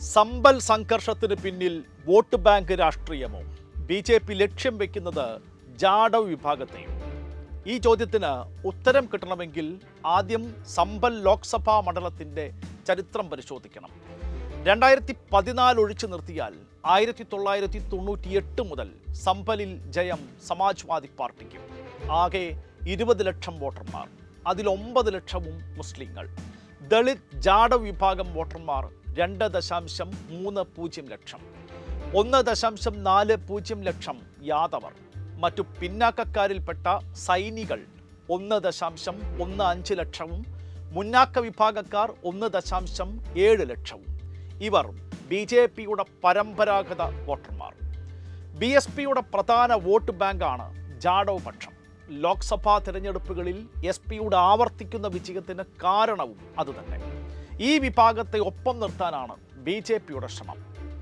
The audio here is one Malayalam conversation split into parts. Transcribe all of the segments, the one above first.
സമ്പൽ സംഘർഷത്തിന് പിന്നിൽ വോട്ട് ബാങ്ക് രാഷ്ട്രീയമോ? ബി ജെ പി ലക്ഷ്യം വെക്കുന്നത് ജാഡവ് വിഭാഗത്തെയും ഈ ചോദ്യത്തിന് ഉത്തരം കിട്ടണമെങ്കിൽ ആദ്യം സമ്പൽ ലോക്സഭാ മണ്ഡലത്തിന്റെ ചരിത്രം പരിശോധിക്കണം. രണ്ടായിരത്തി പതിനാല് ഒഴിച്ചു നിർത്തിയാൽ ആയിരത്തി തൊള്ളായിരത്തി തൊണ്ണൂറ്റിയെട്ട് മുതൽ സമ്പലിൽ ജയം സമാജ്വാദി പാർട്ടിക്കും. ആകെ ഇരുപത് ലക്ഷം വോട്ടർമാർ. അതിൽ ഒമ്പത് ലക്ഷവും മുസ്ലിങ്ങൾ. ദളിത് ജാഡവ് വിഭാഗം വോട്ടർമാർ രണ്ട് ദശാംശം മൂന്ന് പൂജ്യം ലക്ഷം. ഒന്ന് ദശാംശം നാല് പൂജ്യം ലക്ഷം യാദവർ. മറ്റു പിന്നാക്കക്കാരിൽപ്പെട്ട സൈനികൾ ഒന്ന് ദശാംശം ഒന്ന് അഞ്ച് ലക്ഷവും മുന്നാക്ക വിഭാഗക്കാർ ഒന്ന് ദശാംശം ഏഴ് ലക്ഷവും. ഇവർ ബി ജെ പിയുടെ പരമ്പരാഗത വോട്ടർമാർ. ബി എസ് പിയുടെ പ്രധാന വോട്ട് ബാങ്കാണ് ജാഡവ് പക്ഷം. ലോക്സഭാ തിരഞ്ഞെടുപ്പുകളിൽ എസ് പിയുടെ ആവർത്തിക്കുന്ന വിജയത്തിന് കാരണവും അതുതന്നെ. ഈ വിഭാഗത്തെ ഒപ്പം നിർത്താനാണ് ബി ജെ പിയുടെ ശ്രമം.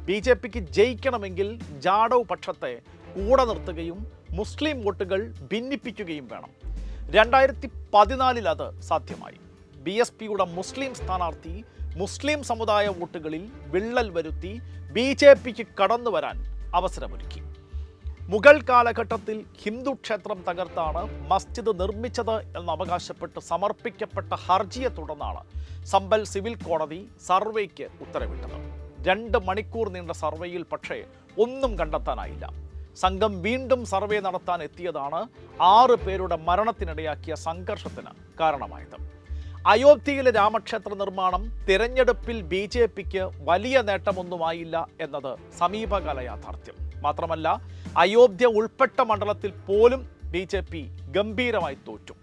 ബി ജെ പിക്ക് ജയിക്കണമെങ്കിൽ ജാഡവ് പക്ഷത്തെ കൂടെ നിർത്തുകയും മുസ്ലിം വോട്ടുകൾ ഭിന്നിപ്പിക്കുകയും വേണം. രണ്ടായിരത്തി പതിനാലിൽ അത് സാധ്യമായി. ബി എസ് പിയുടെ മുസ്ലിം സ്ഥാനാർത്ഥി മുസ്ലിം സമുദായ വോട്ടുകളിൽ വിള്ളൽ വരുത്തി ബി ജെ പിക്ക് കടന്നു വരാൻ അവസരമൊരുക്കി. മുഗൾ കാലഘട്ടത്തിൽ ഹിന്ദു ക്ഷേത്രം തകർത്താണ് മസ്ജിദ് നിർമ്മിച്ചത് എന്ന് അവകാശപ്പെട്ട് സമർപ്പിക്കപ്പെട്ട ഹർജിയെ തുടർന്നാണ് സമ്പൽ സിവിൽ കോടതി സർവേക്ക് ഉത്തരവിട്ടത്. രണ്ട് മണിക്കൂർ നീണ്ട സർവേയിൽ പക്ഷേ ഒന്നും കണ്ടെത്താനായില്ല. സംഘം വീണ്ടും സർവേ നടത്താൻ എത്തിയതാണ് ആറ് പേരുടെ മരണത്തിനിടയാക്കിയ സംഘർഷത്തിന് കാരണമായത്. അയോധ്യയിലെ രാമക്ഷേത്ര നിർമ്മാണം തിരഞ്ഞെടുപ്പിൽ ബി ജെ പിക്ക് വലിയ നേട്ടമൊന്നുമായില്ല എന്നത് സമീപകാല യാഥാർത്ഥ്യം. മാത്രമല്ല അയോധ്യ ഉൾപ്പെട്ട മണ്ഡലത്തിൽ പോലും ബി ജെ പി ഗംഭീരമായി തോറ്റു.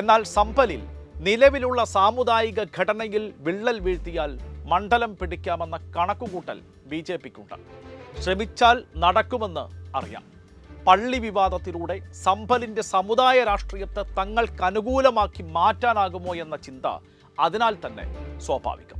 എന്നാൽ സമ്പലിൽ നിലവിലുള്ള സാമുദായിക ഘടനയിൽ വിള്ളൽ വീഴ്ത്തിയാൽ മണ്ഡലം പിടിക്കാമെന്ന കണക്കുകൂട്ടൽ ബി ജെ പിക്കുണ്ട്. ശ്രമിച്ചാൽ നടക്കുമെന്ന് അറിയാം. പള്ളി വിവാദത്തിലൂടെ സമ്പലിന്റെ സമുദായ രാഷ്ട്രീയത്തെ തങ്ങൾക്ക് അനുകൂലമാക്കി മാറ്റാനാകുമോ എന്ന ചിന്ത അതിനാൽ തന്നെ സ്വാഭാവികം.